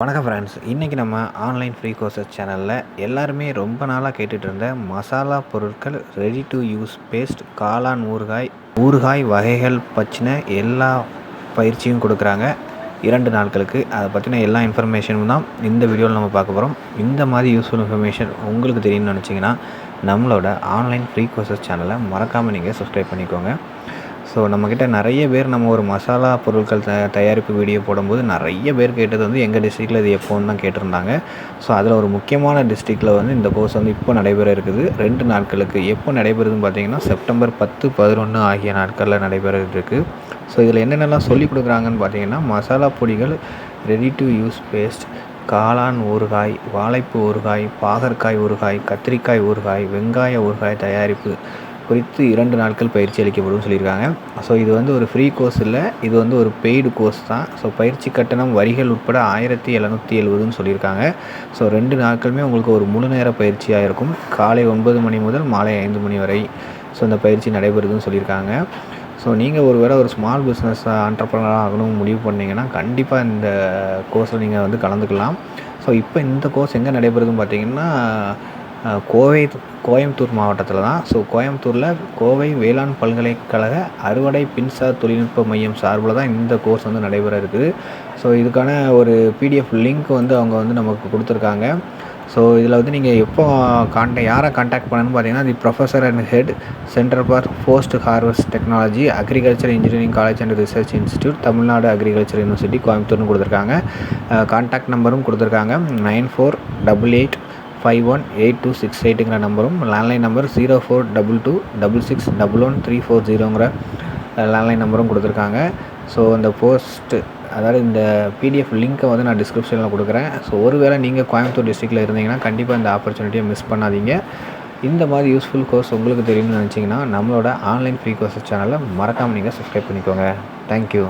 வணக்கம் ஃப்ரெண்ட்ஸ் இன்றைக்கி நம்ம ஆன்லைன் ஃப்ரீ கோர்சஸ் சேனலில் எல்லாருமே ரொம்ப நாளாக கேட்டுட்டு இருந்த மசாலா பொருட்கள் ரெடி டு யூஸ் பேஸ்ட் காளான் ஊறுகாய் ஊறுகாய் வகைகள் பற்றின எல்லா பயிற்சியும் கொடுக்குறாங்க. இரண்டு நாட்களுக்கு அதை பற்றின எல்லா இன்ஃபர்மேஷனும் தான் இந்த வீடியோவில் நம்ம பார்க்க போகிறோம் இந்த மாதிரி யூஸ்ஃபுல் இன்ஃபர்மேஷன் உங்களுக்கு தெரியும்னு நினச்சிங்கன்னா நம்மளோட ஆன்லைன் ஃப்ரீ கோர்சஸ் சேனலை மறக்காமல் நீங்கள் சப்ஸ்கிரைப் பண்ணிக்கோங்க. ஸோ நம்மக்கிட்ட நிறைய பேர் நம்ம ஒரு மசாலா பொருட்கள் த தயாரிப்பு வீடியோ போடும்போது நிறைய பேர் கேட்டது வந்து எங்கள் டிஸ்ட்ரிக்டில் இது எப்போன்னு தான் கேட்டிருந்தாங்க. ஸோ அதில் ஒரு முக்கியமான டிஸ்ட்ரிக்டில் வந்து இந்த கோர்ஸ் வந்து இப்போ நடைபெற இருக்குது. ரெண்டு நாட்களுக்கு. எப்போ நடைபெறுதுன்னு பார்த்தீங்கன்னா செப்டம்பர் பத்து பதினொன்று ஆகிய நாட்களில் நடைபெற இருக்குது ஸோ இதில் என்னென்னலாம் சொல்லி கொடுக்குறாங்கன்னு பார்த்தீங்கன்னா மசாலா பொடிகள் ரெடி டு யூஸ் பேஸ்ட் காளான் ஊறுகாய் வாழைப்பு ஊறுகாய் பாகற்காய் ஊறுகாய் கத்திரிக்காய் ஊறுகாய் வெங்காய ஊறுகாய் தயாரிப்பு குறித்து இரண்டு நாட்கள் பயிற்சி அளிக்கப்படும் சொல்லியிருக்காங்க. ஸோ இது வந்து ஒரு ஃப்ரீ கோர்ஸ் இல்லை. இது வந்து ஒரு பெய்டு கோர்ஸ் தான். ஸோ பயிற்சி கட்டணம் வரிகள் உட்பட ஆயிரத்தி எழுநூற்றி எழுபதுன்னு சொல்லியிருக்காங்க. ஸோ ரெண்டு நாட்களுமே உங்களுக்கு ஒரு முழு நேர பயிற்சியாக இருக்கும். காலை ஒன்பது மணி முதல் மாலை ஐந்து மணி வரை. ஸோ இந்த பயிற்சி நடைபெறுதுன்னு சொல்லியிருக்காங்க. ஸோ நீங்கள் ஒரு வேளை ஒரு ஸ்மால் பிஸ்னஸ் ஆண்டர்பனராக ஆகணும் முடிவு பண்ணிங்கன்னா கண்டிப்பாக இந்த கோர்ஸில் நீங்கள் வந்து கலந்துக்கலாம். ஸோ இப்போ இந்த கோர்ஸ் எங்கே நடைபெறுதுன்னு பார்த்தீங்கன்னா கோவை கோயம்புத்தூர் மாவட்டத்தில் தான். ஸோ கோயம்புத்தூரில் கோவை வேளாண் பல்கலைக்கழக அறுவடை பின்சார் தொழில்நுட்ப மையம் சார்பில் தான் இந்த கோர்ஸ் வந்து நடைபெற இருக்குது. ஸோ இதுக்கான ஒரு பிடிஎஃப் லிங்க் வந்து அவங்க வந்து நமக்கு கொடுத்துருக்காங்க. ஸோ இதில் வந்து நீங்கள் எப்போ கான்டா யாரை காண்டாக்ட் பண்ணணும்னு பார்த்தீங்கன்னா the professor and head centre for post harvest technology agriculture engineering college and research institute Tamil Nadu agriculture university கோயம்புத்தூர்னு கொடுத்துருக்காங்க. கான்டாக்ட் நம்பரும் கொடுத்துருக்காங்க. Nine four double eight five one eight two six எயிட்டுங்கிற நம்பரும் landline number zero four double two double six double one three four ஜீரோங்கிற landline நம்பரும் கொடுத்துருக்காங்க. So இந்த post அதாவது இந்த PDF லிங்க்கை வந்து நான் டிஸ்கிரிப்ஷனில் கொடுக்குறேன். ஸோ ஒருவேளை நீங்கள் கோயம்புத்தூர் டிஸ்ட்ரிக்டில் இருந்தீங்கன்னா கண்டிப்பாக இந்த ஆப்பர்ச்சுனிட்டியை மிஸ் பண்ணாதீங்க. இந்த மாதிரி யூஸ்ஃபுல் கோர்ஸ் உங்களுக்கு தெரியும்னு நினச்சிங்கன்னா நம்மளோட ஆன்லைன் ஃப்ரீ கோர்ஸ் சேனலை மறக்காமல் நீங்கள் சப்ஸ்கிரைப் பண்ணிக்கோங்க. தேங்க்யூ